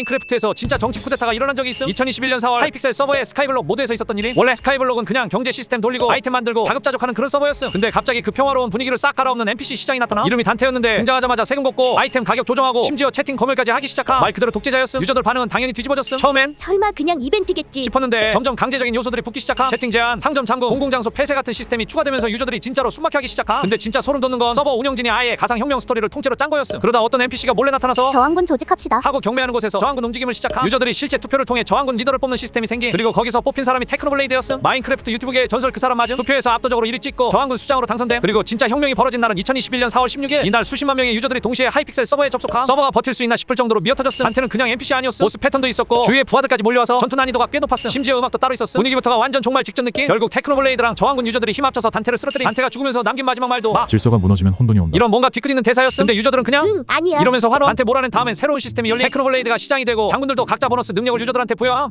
마인크래프트에서 진짜 정치 쿠데타가 일어난 적이 있음? 2021년 4월 하이픽셀 서버에 스카이블록 모드에서 있었던 일이? 원래 스카이블록은 그냥 경제 시스템 돌리고 아이템 만들고 자급자족하는 그런 서버였음. 근데 갑자기 그 평화로운 분위기를 싹 갈아엎는 NPC 시장이 나타나? 이름이 단테였는데 등장하자마자 세금 걷고 아이템 가격 조정하고 심지어 채팅 검열까지 하기 시작한 말 그대로 독재자였음. 유저들 반응은 당연히 뒤집어졌음. 처음엔 설마 그냥 이벤트겠지. 싶었는데 점점 강제적인 요소들이 붙기 시작함 채팅 제한, 상점 잠금, 공공장소 폐쇄 같은 시스템이 추가되면서 유저들이 진짜로 숨막혀 하기 시작함 근데 진짜 소름 돋는 건 서버 운영진이 아예 가상혁명 스토리를 통째로 짠 거였음. 그러다 어떤 NPC가 몰래 나타나서 저항군 조직합시다. 하고 경매하는 곳에 서 저항군 움직임을 시작함 유저들이 실제 투표를 통해 저항군 리더를 뽑는 시스템이 생긴 그리고 거기서 뽑힌 사람이 테크노블레이드였음. 마인크래프트 유튜브계의 전설 그 사람 맞음 투표에서 압도적으로 1위 찍고 저항군 수장으로 당선됨. 그리고 진짜 혁명이 벌어진 날은 2021년 4월 16일 이날 수십만 명의 유저들이 동시에 하이픽셀 서버에 접속함. 서버가 버틸 수 있나 싶을 정도로 미어터졌음. 한테는 그냥 NPC 아니었음. 보스 패턴도 있었고 주위에 부하들까지 몰려와서 전투 난이도가 꽤 높았음. 심지어 음악도 따로 있었음. 분위기부터가 완전 종말 직전 느낌. 결국 테크노블레이드랑 저항군 유저들이 힘 합쳐서 단테를 쓰러뜨린 단테가 죽으면서 남긴 마지막 말도 막 질서가 무너지면 혼돈이 온다. 이런 뭔가 뒤끝있는 대사였음. 근데 유저들은 그냥 응 아니야. 이러면서 환호 한테 몰아낸 다음엔 새로운 시스템이 열린 테크노블레이드가 시장이 되고 장군들도 각자 보너스 능력을 유저들한테 부여함